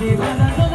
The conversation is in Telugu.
జీవనంలో